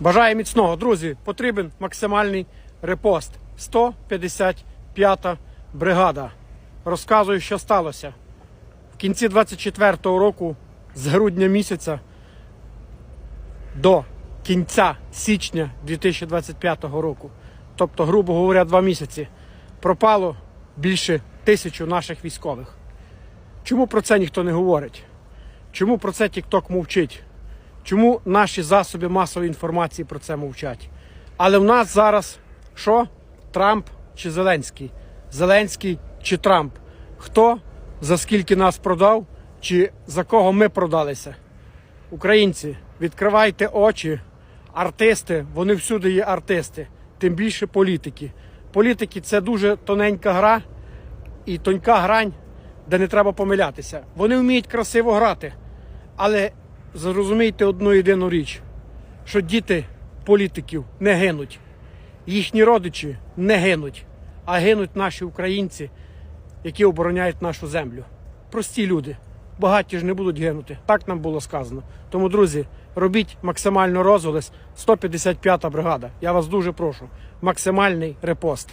Бажаю міцного, друзі. Потрібен максимальний репост. 155-та бригада. Розказую, що сталося. В кінці 24-го року, з грудня місяця до кінця січня 2025 року, тобто, грубо говоря, два місяці, пропало більше тисячу наших військових. Чому про це ніхто не говорить? Чому про це TikTok мовчить? Чому наші засоби масової інформації про це мовчать? Але в нас зараз що? Трамп чи Зеленський? Зеленський чи Трамп? Хто за скільки нас продав, чи за кого ми продалися? Українці, відкривайте очі. Артисти, вони всюди є артисти, тим більше політики. Політики це дуже тоненька гра і тонька грань, де не треба помилятися. Вони вміють красиво грати, але зрозумійте одну єдину річ, що діти політиків не гинуть, їхні родичі не гинуть, а гинуть наші українці, які обороняють нашу землю. Прості люди. Багаті ж не будуть гинути. Так нам було сказано. Тому, друзі, робіть максимально розголос. 155-та бригада. Я вас дуже прошу. Максимальний репост.